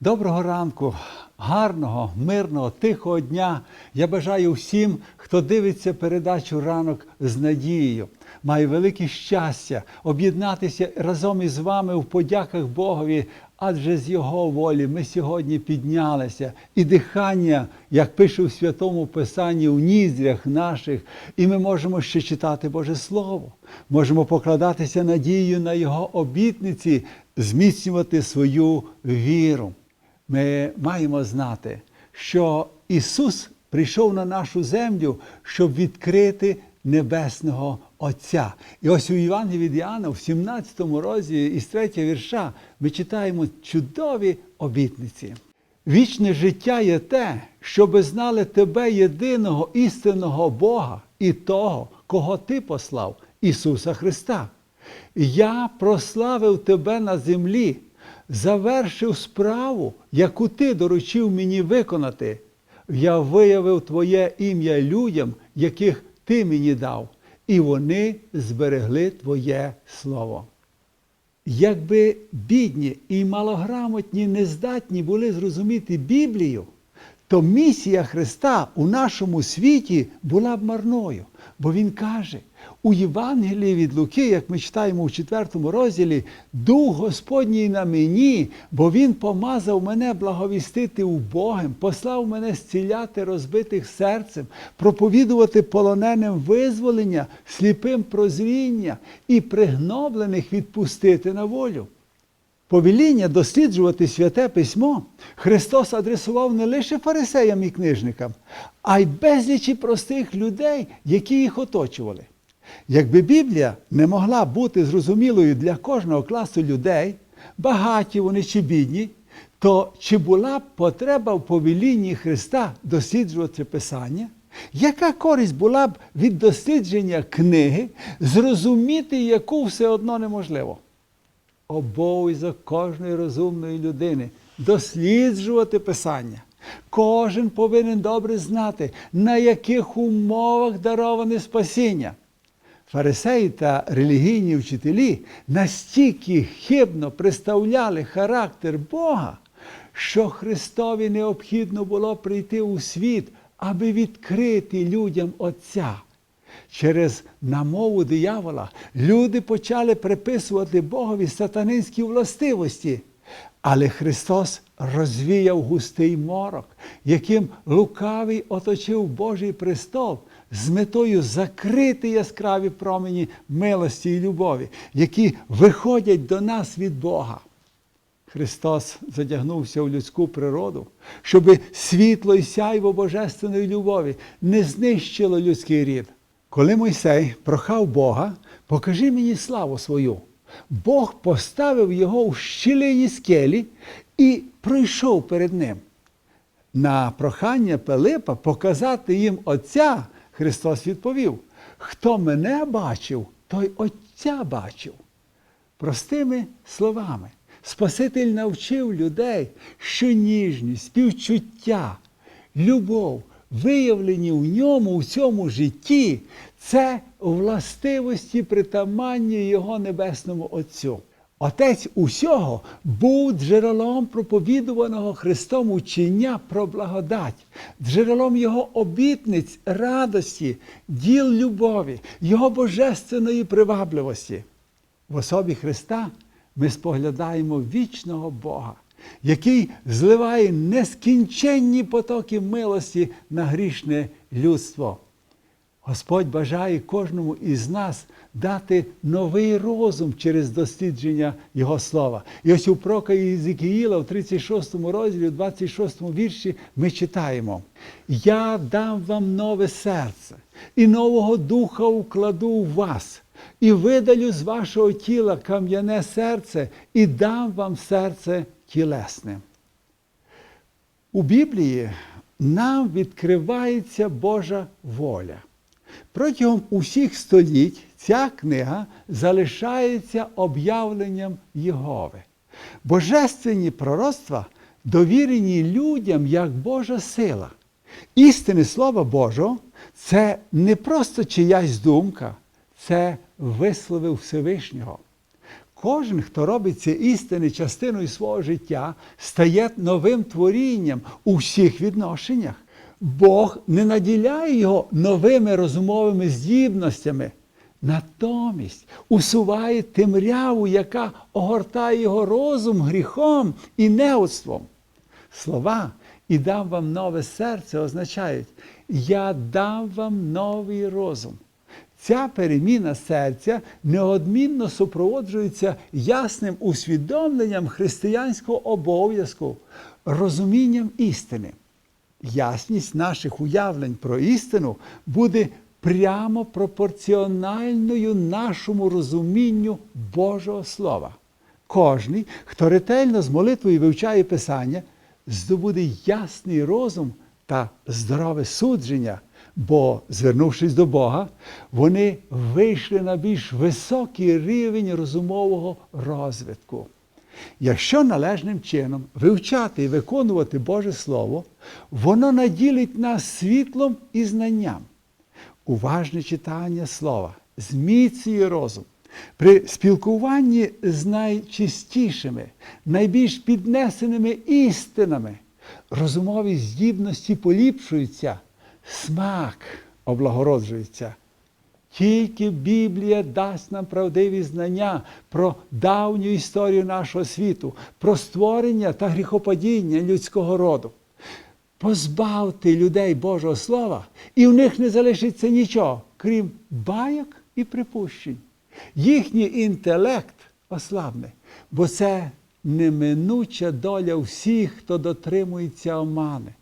Доброго ранку, гарного, мирного, тихого дня. Я бажаю всім, хто дивиться передачу ранок з надією. Маю велике щастя об'єднатися разом із вами в подяках Богові, адже з Його волі ми сьогодні піднялися. І дихання, як пише в Святому Писанні, у ніздрях наших, і ми можемо ще читати Боже Слово, можемо покладатися надією на Його обітниці, зміцнювати свою віру. Ми маємо знати, що Ісус прийшов на нашу землю, щоб відкрити Небесного Отця. І ось у Євангелії від Іоанна, в 17 розділі із 3 вірша, ми читаємо чудові обітниці. Вічне життя є те, щоби знали тебе єдиного істинного Бога і того, кого Ти послав, Ісуса Христа. Я прославив тебе на землі, завершив справу, яку ти доручив мені виконати. Я виявив Твоє ім'я людям, яких ти мені дав, і вони зберегли Твоє Слово. Якби бідні і малограмотні нездатні були зрозуміти Біблію, то місія Христа у нашому світі була б марною. Бо Він каже, у Євангелії від Луки, як ми читаємо у 4 розділі, Дух Господній на мені, бо Він помазав мене благовістити убогим, послав мене зціляти розбитих серцем, проповідувати полоненим визволення, сліпим прозріння і пригноблених відпустити на волю. Повеління досліджувати святе письмо Христос адресував не лише фарисеям і книжникам, а й безлічі простих людей, які їх оточували. Якби Біблія не могла бути зрозумілою для кожного класу людей, багаті вони чи бідні, то чи була б потреба в повелінні Христа досліджувати Писання? Яка користь була б від дослідження книги, зрозуміти яку все одно неможливо? Обов'язок кожної розумної людини досліджувати Писання. Кожен повинен добре знати, на яких умовах дароване спасіння. Фарисеї та релігійні вчителі настільки хибно представляли характер Бога, що Христові необхідно було прийти у світ, аби відкрити людям Отця. Через намову диявола люди почали приписувати Богові сатанинські властивості. Але Христос розвіяв густий морок, яким лукавий оточив Божий престол з метою закрити яскраві промені милості і любові, які виходять до нас від Бога. Христос задягнувся в людську природу, щоб світло і сяйво божественної любові не знищило людський рід. Коли Мойсей прохав Бога, покажи мені славу свою. Бог поставив його у щілині скелі і пройшов перед ним. На прохання Пилипа показати їм Отця Христос відповів: Хто мене бачив, той Отця бачив. Простими словами, Спаситель навчив людей, що ніжність, співчуття, любов, виявлені в ньому у цьому житті, це властивості притаманні Його Небесному Отцю. Отець усього був джерелом проповідуваного Христом учення про благодать, джерелом Його обітниць, радості, діл любові, Його божественної привабливості. В особі Христа ми споглядаємо вічного Бога, який зливає нескінченні потоки милості на грішне людство. Господь бажає кожному із нас дати новий розум через дослідження Його слова. І ось у прока Єзикіїла в 36 розділі, в 26 вірші ми читаємо: Я дам вам нове серце, і нового духа укладу у вас, і видалю з вашого тіла кам'яне серце, і дам вам серце тілесне. У Біблії нам відкривається Божа воля. Протягом усіх століть ця книга залишається об'явленням Єгови. Божественні пророцтва довірені людям як Божа сила. Істини Слова Божого це не просто чиясь думка, це вислови Всевишнього. Кожен, хто робить ці істини частиною свого життя, стає новим творінням у всіх відношеннях. Бог не наділяє його новими розумовими здібностями, натомість усуває темряву, яка огортає його розум гріхом і неудством. Слова і дам вам нове серце означають Я дам вам новий розум. Ця переміна серця неодмінно супроводжується ясним усвідомленням християнського обов'язку, розумінням істини. Ясність наших уявлень про істину буде прямо пропорціональною нашому розумінню Божого Слова. Кожний, хто ретельно з молитвою вивчає Писання, здобуде ясний розум та здорове судження, бо, звернувшись до Бога, вони вийшли на більш високий рівень розумового розвитку. Якщо належним чином вивчати і виконувати Боже Слово, воно наділить нас світлом і знанням. Уважне читання слова зміцнює розум. При спілкуванні з найчистішими, найбільш піднесеними істинами розумові здібності поліпшуються, смак облагороджується. Тільки Біблія дасть нам правдиві знання про давню історію нашого світу, про створення та гріхопадіння людського роду. Позбавте людей Божого Слова, і в них не залишиться нічого, крім байок і припущень. Їхній інтелект ослабне, бо це неминуча доля всіх, хто дотримується омани.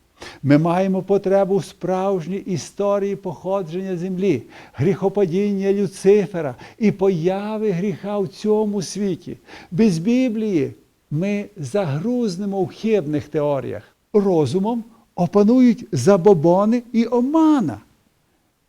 Ми маємо потребу в справжній історії походження землі, гріхопадіння Люцифера і появи гріха в цьому світі. Без Біблії ми загрузнемо в хибних теоріях. Розумом опанують забобони і омана.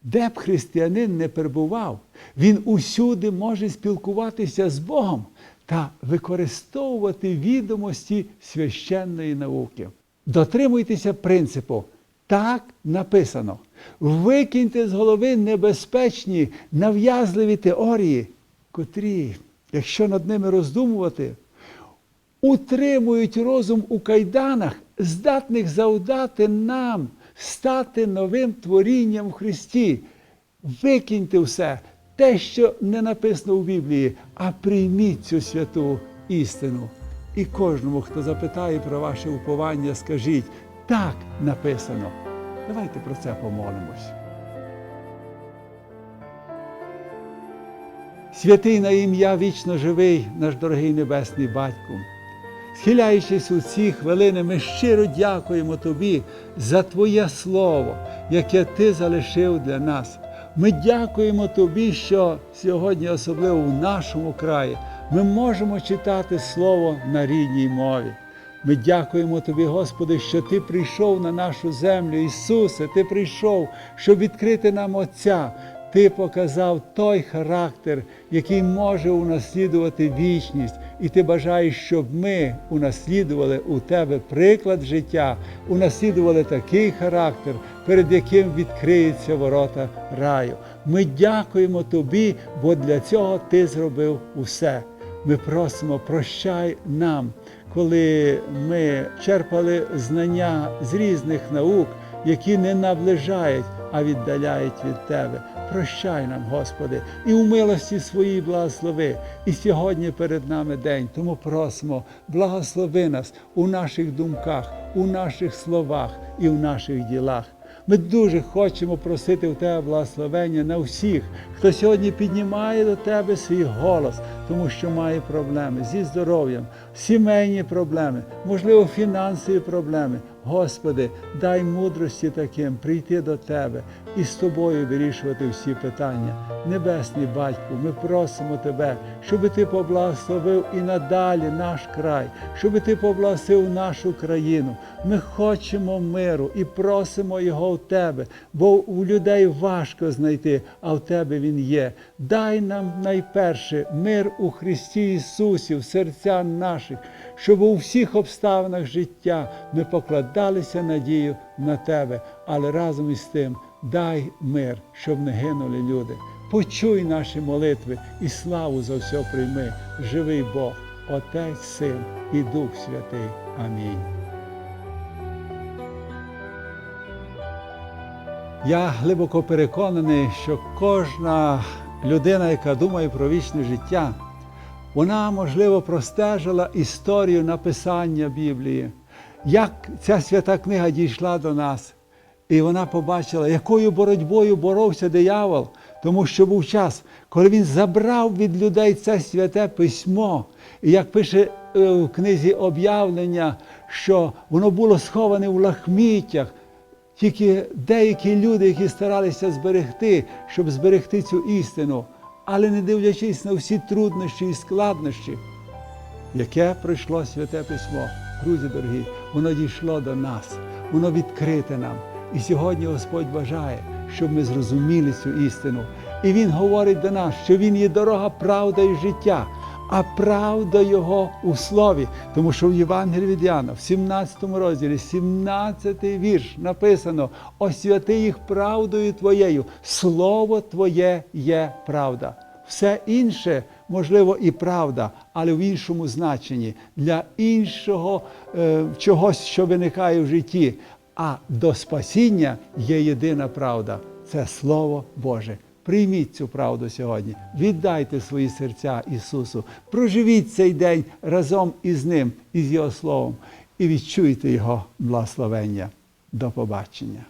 Де б християнин не перебував, він усюди може спілкуватися з Богом та використовувати відомості священної науки. Дотримуйтеся принципу. Так написано. Викиньте з голови небезпечні, нав'язливі теорії, котрі, якщо над ними роздумувати, утримують розум у кайданах, здатних завдати нам стати новим творінням в Христі. Викиньте все, те, що не написано в Біблії, а прийміть цю святу істину. І кожному, хто запитає про ваше уповання, скажіть, так написано. Давайте про це помолимось. Святий на ім'я вічно живий, наш дорогий Небесний Батько. Схиляючись у ці хвилини, ми щиро дякуємо Тобі за Твоє Слово, яке Ти залишив для нас. Ми дякуємо Тобі, що сьогодні, особливо в нашому краї, ми можемо читати Слово на рідній мові. Ми дякуємо Тобі, Господи, що Ти прийшов на нашу землю, Ісусе, Ти прийшов, щоб відкрити нам Отця. Ти показав той характер, який може унаслідувати вічність, і ти бажаєш, щоб ми унаслідували у тебе приклад життя, унаслідували такий характер, перед яким відкриються ворота раю. Ми дякуємо тобі, бо для цього ти зробив усе. Ми просимо, прощай нам, коли ми черпали знання з різних наук, які не наближають, а віддаляють від тебе. Прощай нам, Господи, і у милості своїй благослови. І сьогодні перед нами день. Тому просимо, благослови нас у наших думках, у наших словах і в наших ділах. Ми дуже хочемо просити в Тебе благословення на всіх, хто сьогодні піднімає до Тебе свій голос, тому що має проблеми зі здоров'ям, сімейні проблеми, можливо, фінансові проблеми. Господи, дай мудрості таким прийти до Тебе і з тобою вирішувати всі питання. Небесний Батьку, ми просимо Тебе, щоб Ти поблагословив і надалі наш край, щоб Ти поблагословив нашу країну. Ми хочемо миру і просимо його в Тебе, бо у людей важко знайти, а в Тебе він є. Дай нам найперше мир у Христі Ісусі, в серця наших, щоб у всіх обставинах життя ми покладалися надію на Тебе, але разом із тим дай мир, щоб не гинули люди. почуй наші молитви і славу за все прийми. Живий Бог, Отець, Син і Дух Святий. Амінь. Я глибоко переконаний, що кожна людина, яка думає про вічне життя, вона, можливо, простежила історію написання Біблії, як ця свята книга дійшла до нас. І вона побачила, якою боротьбою боровся диявол, тому що був час, коли він забрав від людей це святе письмо. І як пише е, в книзі об'явлення, що воно було сховане в лахміттях, тільки деякі люди, які старалися зберегти, щоб зберегти цю істину, але не дивлячись на всі труднощі і складнощі, яке пройшло святе письмо. Друзі дорогі, воно дійшло до нас, воно відкрите нам. І сьогодні Господь бажає, щоб ми зрозуміли цю істину. І Він говорить до нас, що Він є дорога, правда і життя, а правда Його у слові. Тому що в Євангелії від Яна, в 17 розділі, 17 вірш написано: освяти їх правдою Твоєю, Слово Твоє є правда. Все інше, можливо, і правда, але в іншому значенні, для іншого е, чогось, що виникає в житті. А до спасіння є єдина правда це Слово Боже. Прийміть цю правду сьогодні, віддайте свої серця Ісусу, проживіть цей день разом із Ним із Його Словом, і відчуйте Його благословення. До побачення.